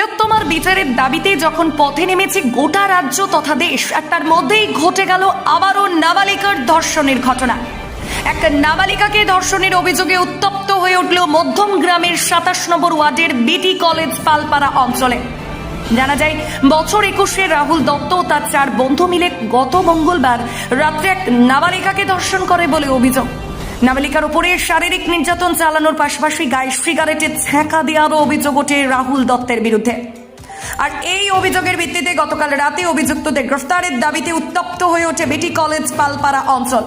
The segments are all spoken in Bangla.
তিলোত্তমার বিচারের দাবিতে যখন পথে নেমেছে গোটা রাজ্য তথা দেশ আর তার মধ্যেই ঘটে গেল আবারও নাবালিকার ধর্ষণের ঘটনা। এক নাবালিকাকে ধর্ষণের অভিযোগে উত্তপ্ত হয়ে উঠল মধ্যম গ্রামের সাতাশ নম্বর ওয়ার্ডের বিটি কলেজ পালপাড়া অঞ্চলে। জানা যায়, বছর একুশে রাহুল দত্ত তার চার বন্ধু মিলে গত মঙ্গলবার রাত্রে এক নাবালিকাকে ধর্ষণ করে বলে অভিযোগ। নাবালিকার উপরে শারীরিক নির্যাতন চালানোর পাশাপাশি গায়ে সিগারেটে ছ্যাঁকা দেওয়ারও অভিযোগ ওঠে রাহুল দত্তের বিরুদ্ধে। আর এই অভিযোগের ভিত্তিতে গতকাল রাতে অভিযুক্তদের গ্রেফতারের দাবিতে উত্তপ্ত হয়ে ওঠে বেটি কলেজ পালপাড়া অঞ্চল।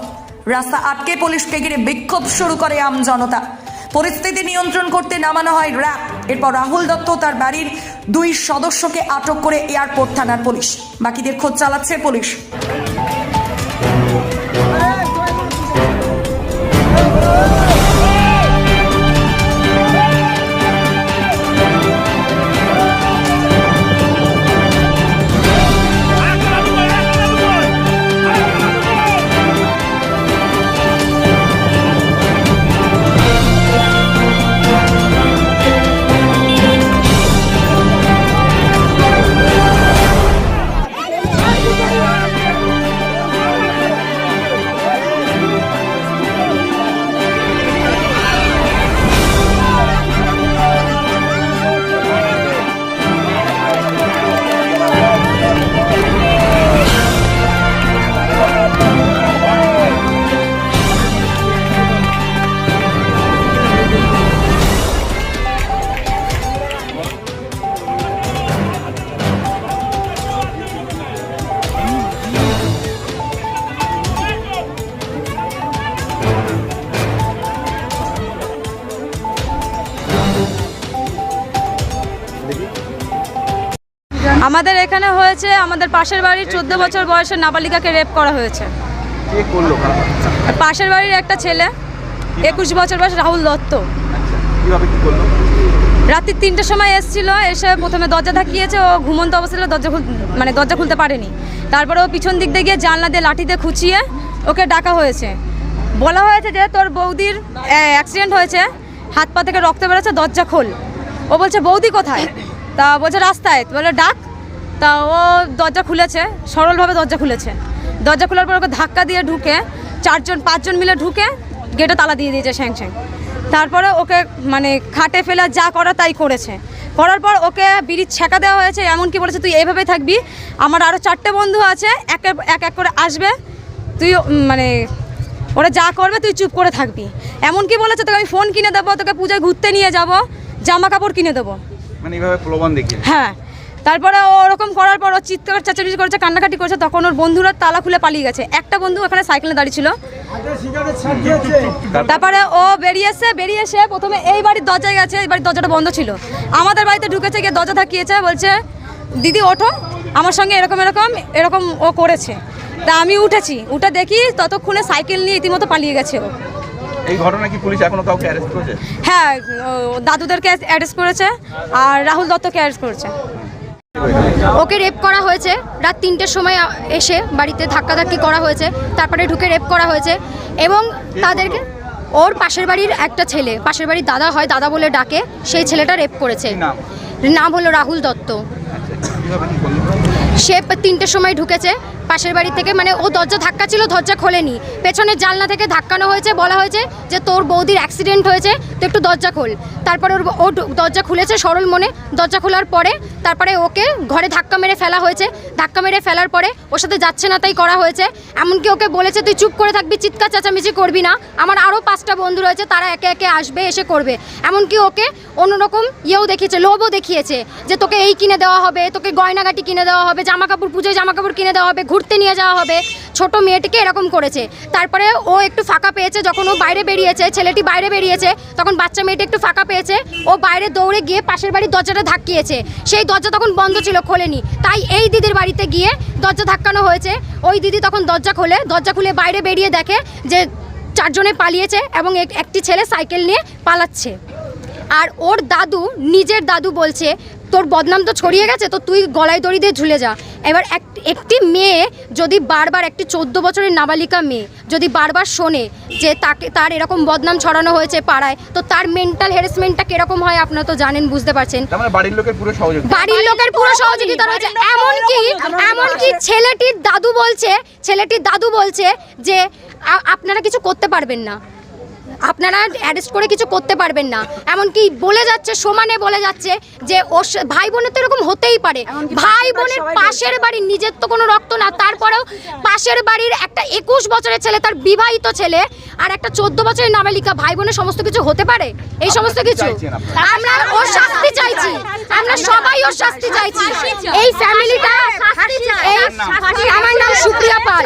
রাস্তা আটকে পুলিশকে ঘিরে বিক্ষোভ শুরু করে আম জনতা। পরিস্থিতি নিয়ন্ত্রণ করতে নামানো হয় র্যাব। এরপর রাহুল দত্ত তার বাড়ির দুই সদস্যকে আটক করে এয়ারপোর্ট থানার পুলিশ। বাকিদের খোঁজ চালাচ্ছে পুলিশ। Oh! আমাদের এখানে হয়েছে আমাদের পাশের বাড়ির চোদ্দ বছর বয়সের নাবালিকাকে রেপ করা হয়েছে। পাশের বাড়ির একটা ছেলে একুশ বছর বয়স রাহুল দত্ত। আচ্ছা কীভাবে কি করল? রাত্রি তিনটের সময় এসেছিল এসে প্রথমে দরজা ধাকিয়েছে ও ঘুমন্ত অবস্থায় দরজা খুল মানে দরজা খুলতে পারেনি। তারপরে ও পিছন দিক দিয়ে গিয়ে জানলা দিয়ে লাঠিতে খুঁচিয়ে ওকে ডাকা হয়েছে। বলা হয়েছে যে তোর বৌদির অ্যাক্সিডেন্ট হয়েছে হাত পা থেকে রক্ত বেরোচ্ছে দরজা খোল। ও বলছে বৌদি কোথায়? তা বলছে রাস্তায়। বলে ডাক। তা ও দরজা খুলেছে সরলভাবে দরজা খুলেছে। দরজা খোলার পর ওকে ধাক্কা দিয়ে ঢুকে চারজন পাঁচজন মিলে ঢুকে গেটে তালা দিয়ে দিয়েছে স্যাং স্যাং। তারপরে ওকে মানে খাটে ফেলা যা করা তাই করেছে। করার পর ওকে বিড়ির ছেঁকা দেওয়া হয়েছে এমনকি বলেছে তুই এইভাবেই থাকবি আমার আরও চারটে বন্ধু আছে এক এক- এক করে আসবে তুই মানে ওরা যা করবে তুই চুপ করে থাকবি। এমনকি বলেছে তোকে আমি ফোন কিনে দেবো তোকে পূজায় ঘুরতে নিয়ে যাব জামা কাপড় কিনে দেবো। মানে এইভাবে প্রলোভন দেখিয়ে হ্যাঁ। তারপরে ও ওরকম করার পর ও চিৎকার চেঁচামেচি করেছে কান্নাকাটি করেছে তখন ওর বন্ধুরা তালা খুলে পালিয়ে গেছে। একটা বন্ধু ওখানে সাইকেলে দাঁড়িয়ে ছিল। তারপরে ও বেরিয়েছে বেরিয়ে এসে প্রথমে এই বাড়ির দরজায় গেছে এই বাড়ির দরজাটা বন্ধ ছিল। আমাদের বাড়িতে ঢুকেছে গিয়ে দরজা থাকিয়েছে বলছে দিদি ওঠো আমার সঙ্গে এরকম এরকম এরকম ও করেছে। তা আমি উঠেছি উঠে দেখি ততক্ষণে সাইকেল নিয়ে ইতিমতো পালিয়ে গেছে ও। এই ঘটনা কি পুলিশ এখনও কাউকে অ্যারেস্ট করেছে? হ্যাঁ দাদুদেরকে অ্যারেস্ট করেছে আর রাহুল দত্তকে অ্যারেস্ট করেছে। ওকে রেপ করা হয়েছে। রাত তিনটের সময় এসে বাড়িতে ধাক্কাধাক্কি করা হয়েছে। তারপরে ঢুকে রেপ করা হয়েছে এবং তাদেরকে ওর পাশের বাড়ির একটা ছেলে পাশের বাড়ির দাদা হয় দাদা বলে ডাকে সেই ছেলেটা রেপ করেছে। নাম হলো রাহুল দত্ত। সে তিনটের সময় ঢুকেছে, পাশের বাড়ি থেকে মানে ও দরজা ধাক্কা ছিল, দরজা খোলেনি। পেছনের জানলা থেকে ধাক্কানো হয়েছে, বলা হয়েছে যে তোর বৌদির অ্যাক্সিডেন্ট হয়েছে, তো একটু দরজা খোল। তারপরে ওর ও দরজা খুলেছে সরল মনে। দরজা খোলার পরে, তারপরে ওকে ঘরে ধাক্কা মেরে ফেলা হয়েছে। ধাক্কা মেরে ফেলার পরে, ওর সাথে যাচ্ছে না তাই করা হয়েছে। এমনকি ওকে বলেছে, তুই চুপ করে থাকবি, চিৎকার চেঁচামেচি করবি না। আমার আরও পাঁচটা বন্ধু রয়েছে, তারা একে একে আসবে, এসে করবে। এমনকি ওকে অন্যরকম ইয়েও দেখিয়েছে, লোভও দেখিয়েছে যে তোকে এই কিনে দেওয়া হবে তোকে গয়নাগাটি কিনে দেওয়া হবে জামা কাপড় পুজোয় জামা কাপড় কিনে দেওয়া হবে, ঘুরতে নিয়ে যাওয়া হবে। ছোট মেয়েটিকে এরকম করেছে। তারপরে ও একটু ফাঁকা পেয়েছে যখন ও বাইরে বেরিয়েছে, ছেলেটি বাইরে বেরিয়েছে, তখন বাচ্চা মেয়েটি একটু ফাঁকা পেয়েছে। ও বাইরে দৌড়ে গিয়ে পাশের বাড়ির দরজাটা ধাক্কিয়েছে। সেই দরজা তখন বন্ধ ছিল, খোলেনি। তাই এই দিদির বাড়িতে গিয়ে দরজা ধাক্কানো হয়েছে। ওই দিদি তখন দরজা খোলে, দরজা খুলে বাইরে বেরিয়ে দেখে যে চারজনে পালিয়েছে এবং এক- একটি ছেলে সাইকেল নিয়ে পালাচ্ছে। আর ওর দাদু নিজের দাদু বলছে তোর বদনাম তো ছড়িয়ে গেছে তো তুই গলায় দড়ি দিয়ে ঝুলে যা। এবার এক একটি মেয়ে যদি বারবার একটি চোদ্দ বছরের নাবালিকা মেয়ে যদি বারবার শোনে যে তাকে তার এরকম বদনাম ছড়ানো হয়েছে পাড়ায় তো তার মেন্টাল হ্যারাসমেন্টটা কীরকম হয় আপনারা তো জানেন বুঝতে পারছেন? মানে বাড়ির লোকের পুরো সহযোগিতা। বাড়ির লোকের পুরো সহযোগিতা রয়েছে। এমনকি এমনকি ছেলেটির দাদু বলছে ছেলেটির দাদু বলছে যে আপনারা কিছু করতে পারবেন না। আপনারা অ্যারেস্ট করে কিছু করতে পারবেন না। এমনকি বলে যাচ্ছে সমানে বলে যাচ্ছে যে ওর ভাই বোনের তো এরকম হতেই পারে। ভাই বোনের পাশের বাড়ির নিজের তো কোনো রক্ত না তারপরেও পাশের বাড়ির একটা একুশ বছরের ছেলে তার বিবাহিত ছেলে আর একটা চোদ্দ বছরের নাবালিকা ভাই বোনের সমস্ত কিছু হতে পারে? এই সমস্ত কিছু? আমরা ওর শাস্তি চাইছি। আমরা সবাই ওর শাস্তি চাইছি। এই ফ্যামিলিটা এই আমার নাম সুপ্রিয়া পাল।